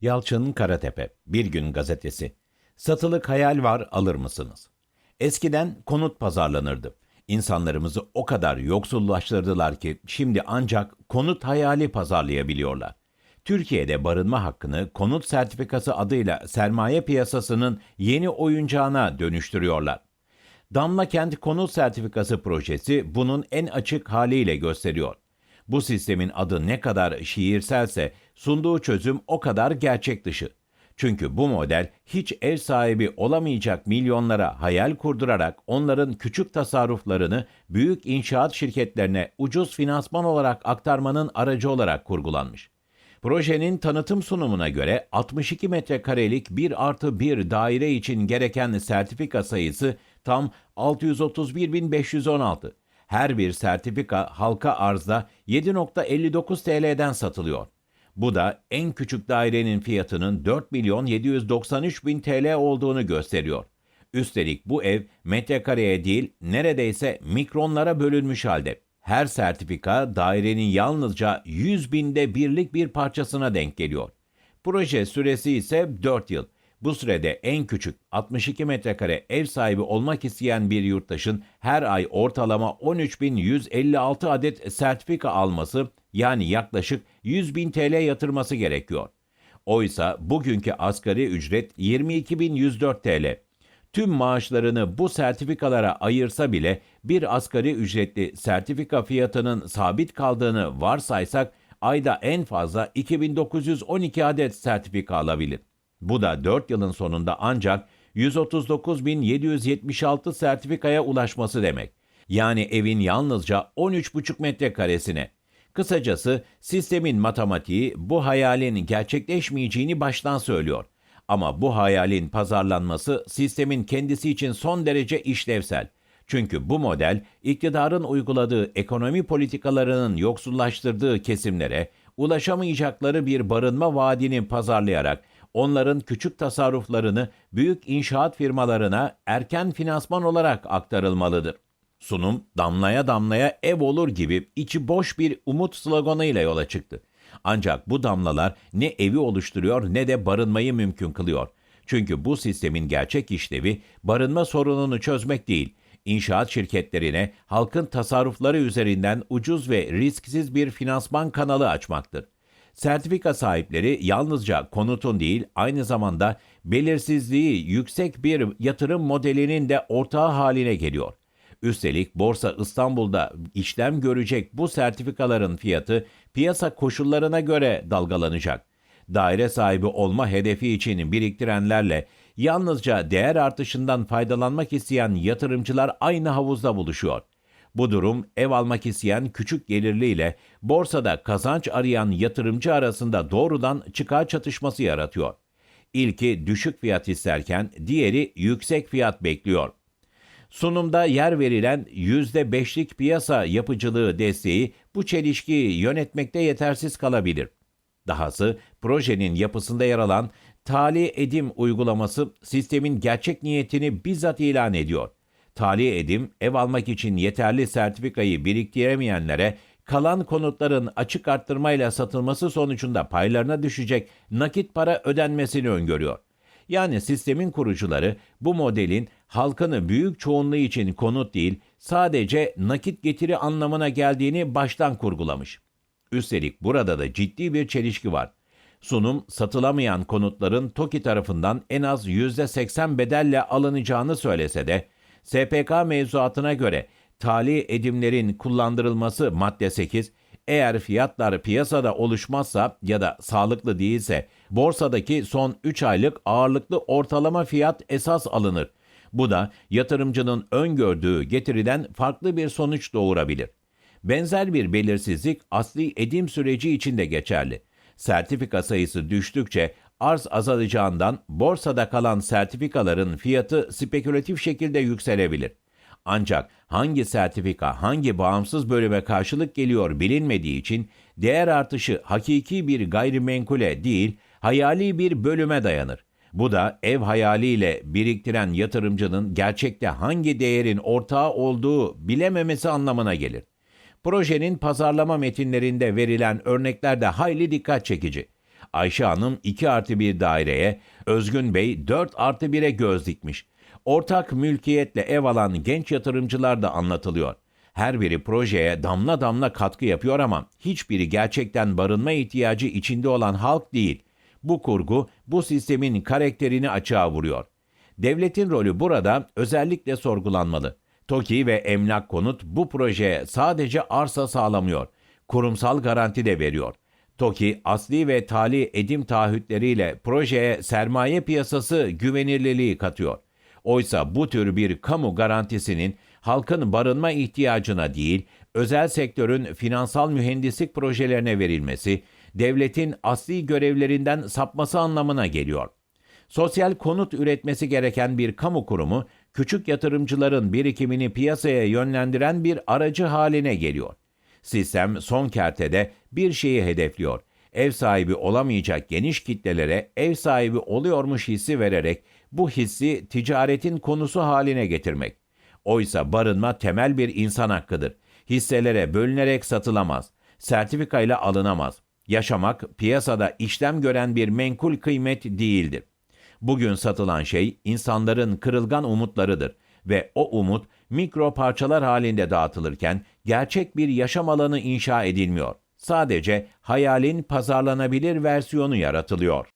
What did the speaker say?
Yalçın Karatepe, Bir Gün Gazetesi. Satılık hayal var alır mısınız? Eskiden konut pazarlanırdı. İnsanlarımızı o kadar yoksullaştırdılar ki şimdi ancak konut hayali pazarlayabiliyorlar. Türkiye'de barınma hakkını konut sertifikası adıyla sermaye piyasasının yeni oyuncağına dönüştürüyorlar. Damla Kent Konut Sertifikası projesi bunun en açık haliyle gösteriyor. Bu sistemin adı ne kadar şiirselse sunduğu çözüm o kadar gerçek dışı. Çünkü bu model hiç ev sahibi olamayacak milyonlara hayal kurdurarak onların küçük tasarruflarını büyük inşaat şirketlerine ucuz finansman olarak aktarmanın aracı olarak kurgulanmış. Projenin tanıtım sunumuna göre 62 metrekarelik 1 artı 1 daire için gereken sertifika sayısı tam 631.516. Her bir sertifika halka arzda 7.59 TL'den satılıyor. Bu da en küçük dairenin fiyatının 4 milyon 793 bin TL olduğunu gösteriyor. Üstelik bu ev metrekareye değil neredeyse mikronlara bölünmüş halde. Her sertifika dairenin yalnızca 100 binde birlik bir parçasına denk geliyor. Proje süresi ise 4 yıl. Bu sürede en küçük 62 metrekare ev sahibi olmak isteyen bir yurttaşın her ay ortalama 13.156 adet sertifika alması yani yaklaşık 100.000 TL yatırması gerekiyor. Oysa bugünkü asgari ücret 22.104 TL. Tüm maaşlarını bu sertifikalara ayırsa bile bir asgari ücretli sertifika fiyatının sabit kaldığını varsaysak ayda en fazla 2912 adet sertifika alabilir. Bu da 4 yılın sonunda ancak 139.776 sertifikaya ulaşması demek. Yani evin yalnızca 13,5 metrekaresine. Kısacası sistemin matematiği bu hayalin gerçekleşmeyeceğini baştan söylüyor. Ama bu hayalin pazarlanması sistemin kendisi için son derece işlevsel. Çünkü bu model iktidarın uyguladığı ekonomi politikalarının yoksullaştırdığı kesimlere ulaşamayacakları bir barınma vaadini pazarlayarak onların küçük tasarruflarını büyük inşaat firmalarına erken finansman olarak aktarılmalıdır. Sunum damlaya damlaya ev olur gibi içi boş bir umut sloganıyla yola çıktı. Ancak bu damlalar ne evi oluşturuyor ne de barınmayı mümkün kılıyor. Çünkü bu sistemin gerçek işlevi barınma sorununu çözmek değil, inşaat şirketlerine halkın tasarrufları üzerinden ucuz ve risksiz bir finansman kanalı açmaktır. Sertifika sahipleri yalnızca konutun değil, aynı zamanda belirsizliği yüksek bir yatırım modelinin de ortağı haline geliyor. Üstelik Borsa İstanbul'da işlem görecek bu sertifikaların fiyatı piyasa koşullarına göre dalgalanacak. Daire sahibi olma hedefi için biriktirenlerle yalnızca değer artışından faydalanmak isteyen yatırımcılar aynı havuzda buluşuyor. Bu durum ev almak isteyen küçük gelirli ile borsada kazanç arayan yatırımcı arasında doğrudan çıkar çatışması yaratıyor. İlki düşük fiyat isterken diğeri yüksek fiyat bekliyor. Sunumda yer verilen %5'lik piyasa yapıcılığı desteği bu çelişkiyi yönetmekte yetersiz kalabilir. Dahası projenin yapısında yer alan tali edim uygulaması sistemin gerçek niyetini bizzat ilan ediyor. Tali edim ev almak için yeterli sertifikayı biriktiremeyenlere kalan konutların açık arttırmayla satılması sonucunda paylarına düşecek nakit para ödenmesini öngörüyor. Yani sistemin kurucuları bu modelin halkını büyük çoğunluğu için konut değil sadece nakit getiri anlamına geldiğini baştan kurgulamış. Üstelik burada da ciddi bir çelişki var. Sunum satılamayan konutların TOKİ tarafından en az %80 bedelle alınacağını söylese de SPK mevzuatına göre tali edimlerin kullandırılması madde 8 eğer fiyatlar piyasada oluşmazsa ya da sağlıklı değilse borsadaki son 3 aylık ağırlıklı ortalama fiyat esas alınır. Bu da yatırımcının öngördüğü getiriden farklı bir sonuç doğurabilir. Benzer bir belirsizlik asli edim süreci için de geçerli. Sertifika sayısı düştükçe arz azalacağından borsada kalan sertifikaların fiyatı spekülatif şekilde yükselebilir. Ancak hangi sertifika hangi bağımsız bölüme karşılık geliyor bilinmediği için değer artışı hakiki bir gayrimenkule değil, hayali bir bölüme dayanır. Bu da ev hayaliyle biriktiren yatırımcının gerçekte hangi değerin ortağı olduğu bilememesi anlamına gelir. Projenin pazarlama metinlerinde verilen örnekler de hayli dikkat çekici. Ayşe Hanım 2 artı 1 daireye, Özgün Bey 4 artı 1'e göz dikmiş. Ortak mülkiyetle ev alan genç yatırımcılar da anlatılıyor. Her biri projeye damla damla katkı yapıyor ama hiçbiri gerçekten barınma ihtiyacı içinde olan halk değil. Bu kurgu bu sistemin karakterini açığa vuruyor. Devletin rolü burada özellikle sorgulanmalı. TOKİ ve Emlak Konut bu projeye sadece arsa sağlamıyor, kurumsal garanti de veriyor. TOKİ asli ve tali edim taahhütleriyle projeye sermaye piyasası güvenirliliği katıyor. Oysa bu tür bir kamu garantisinin halkın barınma ihtiyacına değil, özel sektörün finansal mühendislik projelerine verilmesi, devletin asli görevlerinden sapması anlamına geliyor. Sosyal konut üretmesi gereken bir kamu kurumu, küçük yatırımcıların birikimini piyasaya yönlendiren bir aracı haline geliyor. Sistem son kertede bir şeyi hedefliyor. Ev sahibi olamayacak geniş kitlelere ev sahibi oluyormuş hissi vererek bu hissi ticaretin konusu haline getirmek. Oysa barınma temel bir insan hakkıdır. Hisselere bölünerek satılamaz. Sertifikayla alınamaz. Yaşamak piyasada işlem gören bir menkul kıymet değildir. Bugün satılan şey insanların kırılgan umutlarıdır ve o umut mikro parçalar halinde dağıtılırken gerçek bir yaşam alanı inşa edilmiyor. Sadece hayalin pazarlanabilir versiyonu yaratılıyor.